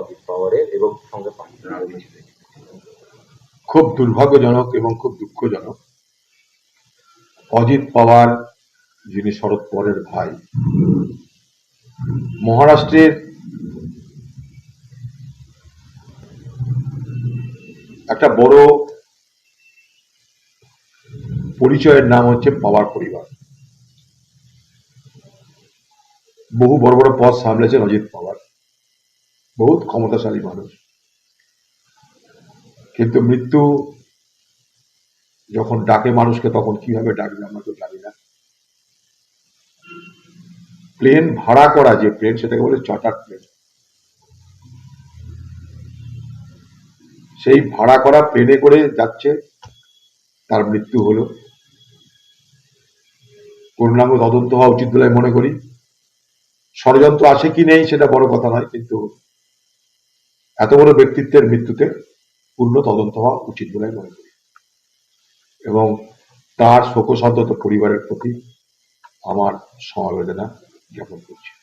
অজিত পাওয়ারের এবং সঙ্গে কিছু খুব দুর্ভাগ্যজনক এবং খুব দুঃখজনক, অজিত পাওয়ার যিনি শরদ পাওয়ারের ভাই, মহারাষ্ট্রের একটা বড় পরিচয়ের নাম হচ্ছে পাওয়ার পরিবার। বহু বড় বড় পদ সামলেছেন অজিত পাওয়ার। বহুত ক্ষমতাশালী মানুষ। কিন্তু মৃত্যু যখন ডাকে মানুষকে, তখন কীভাবে ডাকবে আমরা তো জানি না। প্লেন ভাড়া করা, যে প্লেন সেটাকে বলে চার্টার প্লেন। সেই ভাড়া করা প্লেনে করে যাচ্ছে, তার মৃত্যু হলো। পূর্ণাঙ্গ তদন্ত হওয়া উচিত বলে মনে করি। ষড়যন্ত্র আছে কি নেই সেটা বড় কথা নয়, কিন্তু এত বড় ব্যক্তিত্বের মৃত্যুতে পূর্ণ তদন্ত হওয়া উচিত বলে মনে করি। এবং তার শোকসন্তত পরিবারের প্রতি আমার সমবেদনা জ্ঞাপন করছি।